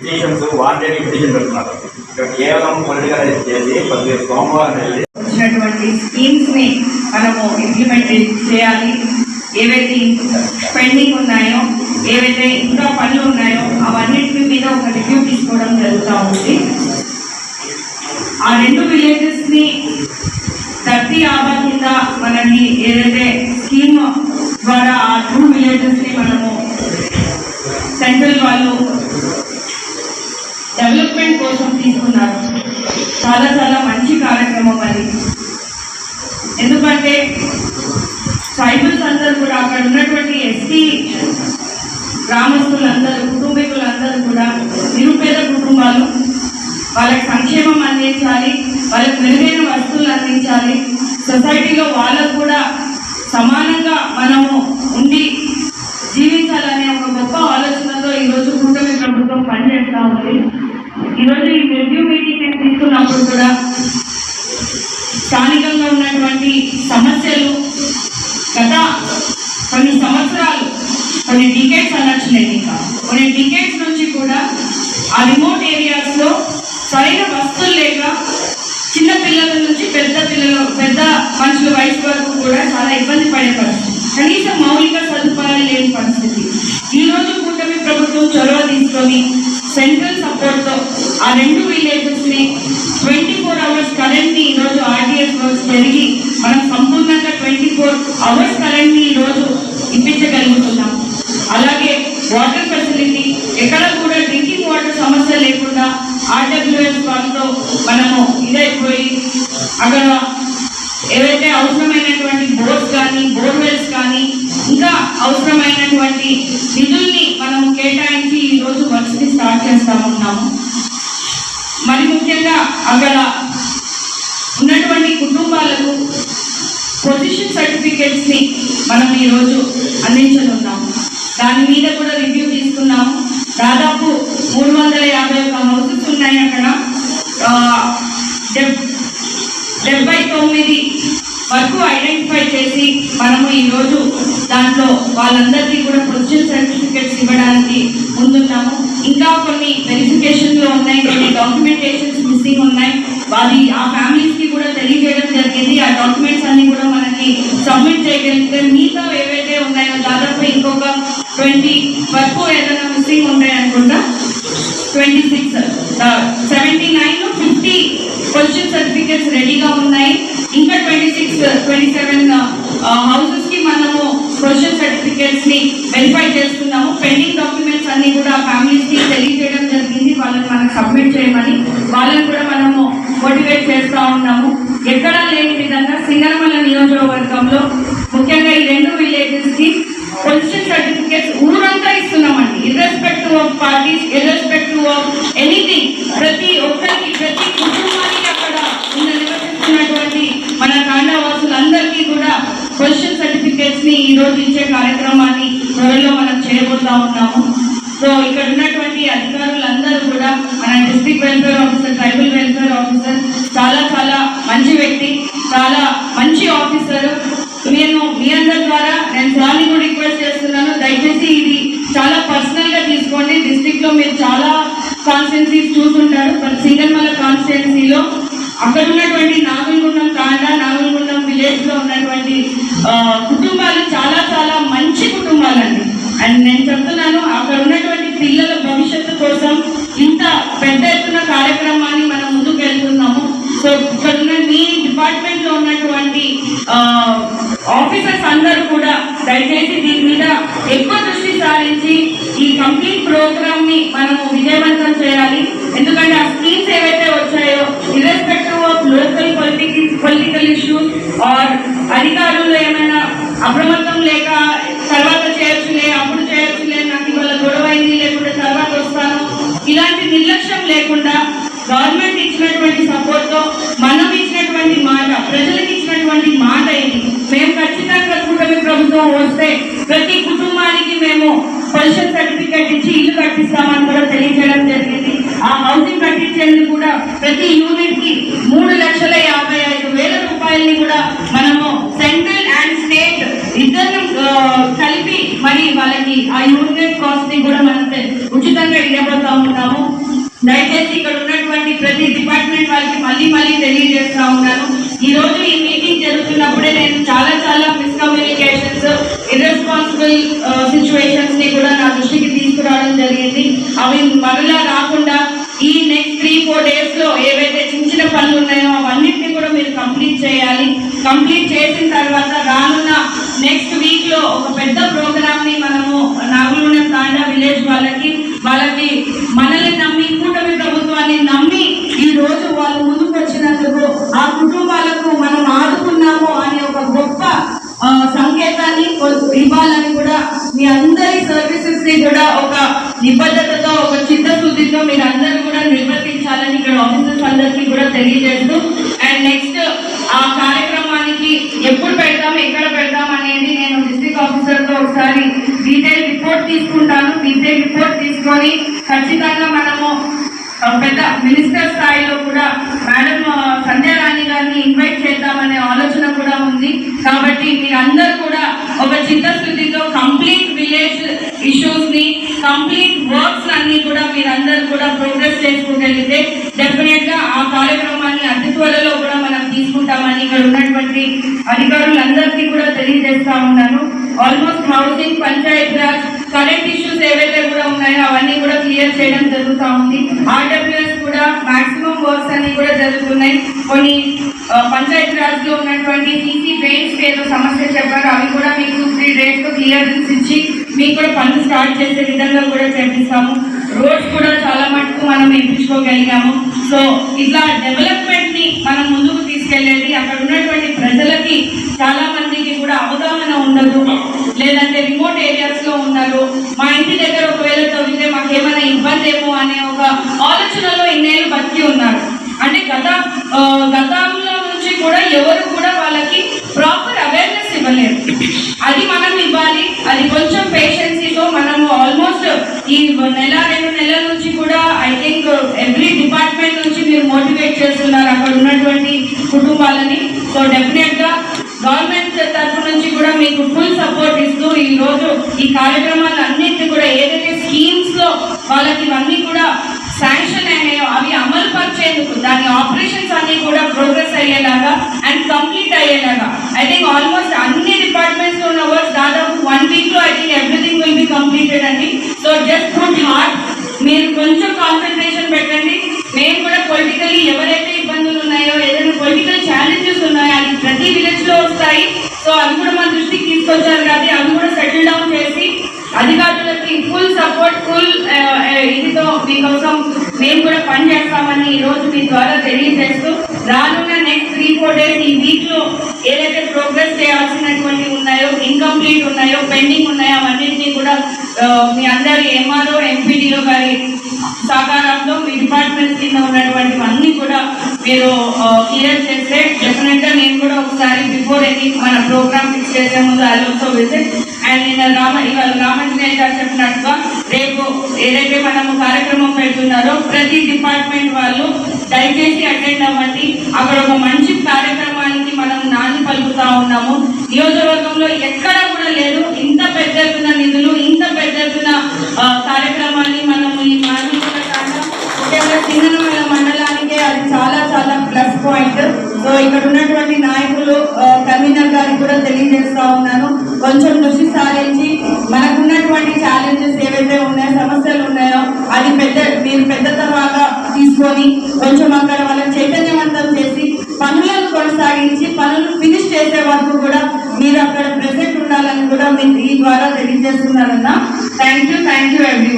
Petitions wanted petition పెడుతున్నారు కేవలం political చేసి పది సోమవారం వెళ్ళి వచ్చినటువంటి స్కీమ్స్ని మనము ఇంప్లిమెంట్ చేయాలి. ఏవైతే పెండింగ్ ఉన్నాయో ఏవైతే ఇంకా పనులు ఉన్నాయో అవన్నిటి మీద ఒక రివ్యూ తీసుకోవడం జరుగుతూ ఉంది. ఆ రెండు విలేజెస్ని థర్టీ ఆవర్ కింద మనకి ఏదైతే స్కీమ్ ద్వారా ఆ టూ విలేజెస్ని మనము సెంట్రల్ వాళ్ళు డెవలప్మెంట్ కోసం తీసుకున్నారు. చాలా చాలా మంచి కార్యక్రమం అది. ఎందుకంటే ట్రైబల్స్ అందరూ కూడా అక్కడ ఉన్నటువంటి ఎస్టీ గ్రామస్తులందరూ కుటుంబీకులందరూ కూడా నిరుపేద కుటుంబాలు వాళ్ళకి సంక్షేమం అందించాలి వాళ్ళకి మెరుగైన వస్తువులు అందించాలి. సొసైటీలో వాళ్ళకు కూడా సమానంగా మనము ఉండి జీవించాలనే ఒక గొప్ప ఆలోచనతో ఈరోజు కూటమి ప్రభుత్వం పనిచేస్తూ ఉంది. ఈరోజు ఈ రివ్యూ మీటింగ్ నేను తీసుకున్నప్పుడు కూడా స్థానికంగా ఉన్నటువంటి సమస్యలు గత కొన్ని సంవత్సరాలు కొన్ని డికేట్స్ అనొచ్చు ఇంకా. కొన్ని డికేట్స్ నుంచి కూడా ఆ రిమోట్ ఏరియాస్లో సరైన వస్తువులు లేక చిన్న పిల్లల నుంచి పెద్ద పిల్లలు పెద్ద మనుషుల వయసు వరకు కూడా చాలా ఇబ్బంది పడే పరిస్థితి. కనీసం మౌలిక సదుపాయాలు లేని పరిస్థితి. ఈ రోజు కూటమి ప్రభుత్వం చొరవ తీసుకొని సెంట్రల్ సపోర్ట్తో ఆ రెండు విలేజెస్ని ట్వంటీ ఫోర్ అవర్స్ కరెంట్ని ఈ రోజు ఆర్టీఎస్ వర్క్స్ జరిగి మనం సంపూర్ణంగా ట్వంటీ ఫోర్ అవర్స్ కరెంట్ని ఈ రోజు ఇప్పించగలుగుతున్నాం. అలాగే వాటర్ ఫెసిలిటీ ఎక్కడ కూడా డ్రింకింగ్ వాటర్ సమస్య లేకుండా ఆర్డబ్ల్యూఎస్ వాళ్ళతో మనము ఇదైపోయి అక్కడ ఏవైతే అవసరమైనటువంటి బోర్స్ కానీ బోర్వెల్స్ కానీ ఇంకా అవసరమైనటువంటి నిధుల్ని మనము కేటాయించి ఈరోజు రోజు స్టార్ట్ చేస్తా ఉన్నాము. అక్కడ ఉన్నటువంటి కుటుంబాలకు పొజిషన్ సర్టిఫికెట్స్ని మనం ఈరోజు అందించనున్నాము. దాని మీద కూడా రివ్యూ తీసుకున్నాము. దాదాపు మూడు వందల యాభై ఒక హౌసెస్ ఉన్నాయి అక్కడ. వరకు ఐడెంటిఫై చేసి మనము ఈరోజు దాంట్లో వాళ్ళందరికీ కూడా పొజిషన్ సర్టిఫికేట్స్ ఇవ్వడానికి ముందున్నాము. ఇంకా కొన్ని వెరిఫికేషన్లో ఉన్నాయి కొన్ని డాక్యుమెంటేషన్స్ మిస్సింగ్ ఉన్నాయి. వారి ఆ ఫ్యామిలీస్కి కూడా తెలియజేయడం జరిగింది. ఆ డాక్యుమెంట్స్ అన్ని కూడా మనకి సబ్మిట్ చేయగలిగితే మిగతా ఏవైతే ఉన్నాయో దాదాపు ఇంకొక ట్వంటీ వరకు ఏదైనా మిస్సింగ్ ఉన్నాయి అనుకుంటా. Twenty six seventy nine fifty question certificates రెడీగా ఉన్నాయి. ఇంకా ట్వంటీ సిక్స్ ట్వంటీ సెవెన్ హౌసెస్కి మనము ప్రొఫెషన్ సర్టిఫికేట్స్ని వెరిఫై చేస్తున్నాము పెండింగ్ డాక్యుమెంట్స్ అన్ని కూడా ఫ్యామిలీస్కి తెలియజేయడం జరిగింది. వాళ్ళని మనకు సబ్మిట్ చేయమని. వాళ్ళని కూడా మనము మోటివేట్ చేస్తూ ఉన్నాము. ఎక్కడా లేని విధంగా సింగరమల నియోజకవర్గంలో ముఖ్యంగా ఈ రెండు విలేజెస్కి పొజిషన్ సర్టిఫికేట్స్ ఊరంతా ఇస్తున్నామండి. Irrespective of parties irrespective of anything ప్రతి ఒక్కరికి ప్రతి కుటుంబం అక్కడ ఉన్న నివసిస్తున్నటువంటి మన కాండావాసులందరికీ కూడా పొజిషన్ సర్టిఫికేట్స్ ని ఈ రోజు ఇచ్చే కార్యక్రమాన్ని త్వరలో మనం చేయబోతా ఉన్నాము. సో ఇక్కడ ఉన్నటువంటి అధికారులందరూ కూడా మన district welfare officer tribal welfare officer చాలా చాలా మంచి వ్యక్తి చాలా మంచి ఆఫీసర్. నేను మీ అందరి ద్వారా నేను సార్ని కూడా రిక్వెస్ట్ చేస్తున్నాను. దయచేసి ఇది చాలా పర్సనల్గా తీసుకోండి. డిస్ట్రిక్ట్లో మీరు చాలా కాన్స్టిట్యున్సీస్ చూసుంటారు. సింగల్మల కాన్స్టిట్యున్సీలో అక్కడ ఉన్నటువంటి నాగులగుండం కాండ నాగులగుండం విలేజ్లో ఉన్నటువంటి కుటుంబాలు చాలా చాలా మంచి కుటుంబాలండి. అండ్ నేను చెప్తున్నాను అక్కడ ఉన్నటువంటి పిల్లల భవిష్యత్తు కోసం ఇంత పెద్ద ఎత్తున కార్యక్రమాన్ని మనం ముందుకు వెళ్తున్నాము సో ఇక్కడ ఉన్న మీ డిపార్ట్మెంట్లో ఉన్నటువంటి ఆఫీసర్స్ అందరూ కూడా దయచేసి దీని మీద ఎక్కువ దృష్టి సారించి ఈ కంప్లీట్ ప్రోగ్రామ్ని మనము విజయవంతం చేయాలి. ఎందుకంటే ఆ స్కీమ్స్ ఏవైతే వచ్చాయో irrespective of local political issues or అధికారులు ఏమైనా అప్రమత్తం లేక తర్వాత చేయొచ్చులే అప్పుడు చేయొచ్చులే నాకు ఇవాళ గొడవ అయింది లేకుంటే తర్వాత వస్తాను. ఇలాంటి నిర్లక్ష్యం లేకుండా గవర్నమెంట్ ఇచ్చినటువంటి సపోర్ట్తో మనం ఇచ్చినటువంటి మాట ప్రజలకు ఇచ్చినటువంటి మాట ఇది. మేము ఖచ్చితంగా కూటమి ప్రభుత్వం వస్తే ప్రతి కుటుంబానికి మేము పొల్యూషన్ సర్టిఫికేట్ ఇచ్చి ఇల్లు కట్టిస్తామని కూడా తెలియజేయడం జరిగింది. ఆ హౌసింగ్ కట్టించేందుకు కూడా ప్రతి యూనిట్కి మూడు లక్షల మనము సెంట్రల్ అండ్ స్టేట్ ఇద్దరు కలిపి మరి వాళ్ళకి ఆ యూనిట్ కాస్ట్ని కూడా మనం ఉచితంగా ఇవ్వబోతా ఉన్నాము దయచేసి ఇక్కడ ఉన్నటువంటి ప్రతి డిపార్ట్మెంట్ వాళ్ళకి మళ్ళీ మళ్ళీ తెలియజేస్తా ఉన్నాను. ఈ రోజు ఈ మీటింగ్ జరుగుతున్నప్పుడే నేను చాలా చాలా మిస్కమ్యూనికేషన్స్ ఇర్రెస్పాన్సిబుల్ సిచ్యువేషన్స్ని కూడా నా దృష్టికి తీసుకురావడం జరిగింది. అవి మరలా రాకుండా ఈ నెక్స్ట్ త్రీ ఫోర్ డేస్లో ఏవైతే కంప్లీట్ చేయాలి. కంప్లీట్ చేసిన తర్వాత రానున్న నెక్స్ట్ వీక్లో ఒక పెద్ద ప్రోగ్రామ్ని మనము నాగులూడెం తాండా విలేజ్ వాళ్ళకి వాళ్ళకి మనల్ని నమ్మి కూటమి ప్రభుత్వాన్ని నమ్మి ఈ రోజు వాళ్ళు ముందుకు వచ్చినందుకు ఆ కుటుంబాలకు మనం ఆదుకున్నాము అనే ఒక గొప్ప సంకేతాన్ని ఇవ్వాలని కూడా మీ అందరి సర్వీసెస్ని కూడా ఒక నిబద్ధతతో ఒక చిత్తశుద్ధితో మీరు అందరూ కూడా నిర్వర్తించాలని ఇక్కడ ఆఫీసర్స్ అందరికీ కూడా తెలియజేస్తూ అండ్ నెక్స్ట్ ఆ కార్యక్రమానికి ఎప్పుడు పెడతాం ఎక్కడ పెడతాం అనేది నేను డిస్ట్రిక్ట్ ఆఫీసర్తో ఒకసారి డీటెయిల్ రిపోర్ట్ తీసుకుంటాను. డీటెయిల్ రిపోర్ట్ తీసుకొని ఖచ్చితంగా మనము పెద్ద మినిస్టర్ స్థాయిలో కూడా మేడం సంధ్యారాణి సంధ్యా రాణి గారిని ఇన్వైట్ చేద్దామనే ఆలోచన కూడా ఉంది కాబట్టి మీరందరూ కూడా ఒక చిత్తశుద్ధితో కంప్లీట్ విలేజ్ ఇష్యూస్ని కంప్లీట్ వర్క్స్ అన్ని కూడా మీరందరూ కూడా ప్రోగ్రెస్ చేసుకుంటే డెఫినెట్గా ఆ కార్యక్రమాన్ని అతి త్వరలో కూడా మనం తీసుకుంటామని ఇక్కడ ఉన్నటువంటి అధికారులందరికీ కూడా తెలియజేస్తా ఉన్నాను. Almost housing Panchayat Raj current issues ఏవైతే కూడా ఉన్నాయో అవన్నీ కూడా క్లియర్ చేయడం జరుగుతూ ఉంది. ఆర్డబ్ల్యూఎస్ కూడా మాక్సిమం వర్క్స్ అన్ని కూడా జరుగుతున్నాయి. కొన్ని పంచాయతీ రాజ్లో ఉన్నటువంటి సీసీ డ్రైన్స్ ఏదో సమస్య చెప్పారు. అవి కూడా మీకు త్రీ డేస్తో క్లియరెన్స్ ఇచ్చి మీకు కూడా పనులు స్టార్ట్ చేసే విధంగా కూడా చేపిస్తాము. రోడ్స్ కూడా చాలా మటుకు మనం ఎంపించుకోగలిగాము సో ఇట్లా డెవలప్మెంట్ని మనం ముందుకు తీసుకెళ్ళేది అక్కడ ఉన్నటువంటి ప్రజలకి చాలా మందికి కూడా అవగాహన ఉండదు. లేదంటే రిమోట్ ఏరియాస్లో ఉన్నారు. మా ఇంటి దగ్గర ఒకవేళ తవ్వితే మాకేమైనా ఇబ్బంది ఏమో అనే ఒక ఆలోచనలో ఇన్నేళ్ళు బతికి ఉన్నారు. అంటే గత గతంలో నుంచి కూడా ఎవరు కూడా వాళ్ళకి ప్రాపర్ అవేర్నెస్ ఇవ్వలేరు. అది మనం ఇవ్వాలి అది కొంచెం ఆల్మోస్ట్ ఈ నెల రెండు నెలల నుంచి కూడా ఐ థింక్ ఎవ్రీ డిపార్ట్మెంట్ నుంచి మీరు మోటివేట్ చేస్తున్నారు అక్కడ ఉన్నటువంటి కుటుంబాలని. సో డెఫినెట్గా గవర్నమెంట్ తరఫు నుంచి కూడా మీకు ఫుల్ సపోర్ట్ ఇస్తూ ఈ రోజు ఈ కార్యక్రమాలు అన్నింటినీ కూడా ఏదైతే స్కీమ్స్లో వాళ్ళకి ఇవన్నీ కూడా శాంక్షన్ అయినాయో అవి అమలు పరిచేందుకు దాని ఆపరేషన్స్ అన్ని కూడా ప్రోగ్రెస్ అయ్యేలాగా అండ్ కంప్లీట్ అయ్యేలాగా. ఐ థింక్ ఆల్మోస్ట్ అన్ని డిపార్ట్మెంట్స్లో ఉన్న వర్క్స్ దాదాపు వన్ వీక్లో I think everything will be completed అండి. సో జస్ట్ వన్ హార్ట్ మీరు కొంచెం కాన్సన్ట్రేషన్ పెట్టండి. మేము కూడా పొలిటికల్లీ ఎవరైతే ఇబ్బందులు ఉన్నాయో ఏదైనా పొలిటికల్ ఛాలెంజెస్ ఉన్నాయో అది ప్రతి విలేజ్లో వస్తాయి. సో అది కూడా మన దృష్టికి తీసుకొచ్చారు కాబట్టి అది కూడా సెటిల్ డౌన్ చేసి అధికారులకి ఫుల్ సపోర్ట్ ఫుల్ ఇదితో మీకోసం మేము కూడా పని చేస్తామని ఈ రోజు మీ ద్వారా తెలియజేస్తూ రానున్న నెక్స్ట్ త్రీ ఫోర్ డేస్ ఈ వీక్లో చేయాల్సినటువంటి ఉన్నాయో ఇన్కంప్లీట్ ఉన్నాయో పెండింగ్ ఉన్నాయో అవన్నింటినీ కూడా మీ అందరి ఎంఆర్ఓ ఎంపీడీలో గారి సహకారంతో మీ డిపార్ట్మెంట్ కింద ఉన్నటువంటి అన్ని కూడా మీరు క్లియర్ చేస్తే డెఫినెట్గా నేను కూడా ఒకసారి బిఫోర్ ఎనీ మన ప్రోగ్రామ్ ఫిక్స్ చేసే ముందు ఆలోచన విజిట్ అండ్ నిన్న రామ ఇవాళ రామంజనేయ గారు చెప్పినట్టుగా రేపు ఏదైతే మనము కార్యక్రమం పెడుతున్నారో ప్రతి డిపార్ట్మెంట్ వాళ్ళు దయచేసి అటెండ్ అవ్వండి. అక్కడ ఒక మంచి కార్యక్రమాన్ని నాంది పలుకుతా ఉన్నాము. నియోజకవర్గంలో ఎక్కడా కూడా లేదు. ఇంత పెద్ద ఎత్తున నిధులు ఇంత పెద్ద ఎత్తున కార్యక్రమాన్ని మనము ఈ మానవీయ కాండం ముఖ్యంగా చిన్ననమల మండలానికే అది చాలా చాలా ప్లస్ పాయింట్ సో ఇక్కడ ఉన్నటువంటి నాయకులు కన్వీనర్ గారికి కూడా తెలియజేస్తా ఉన్నాను. కొంచెం దృష్టి సారించి మనకున్నటువంటి ఛాలెంజెస్ ఏవైతే ఉన్నాయో సమస్యలు ఉన్నాయో అది పెద్ద మీరు పెద్ద తర్వాత తీసుకొని కొంచెం అక్కడ వాళ్ళని పనులను కొనసాగించి పనులు ఫినిష్ చేసే వరకు కూడా మీరు అక్కడ ప్రెసెంట్ ఉండాలని కూడా మీకు ఈ ద్వారా తెలియజేస్తున్నారన్న. Thank you thank you every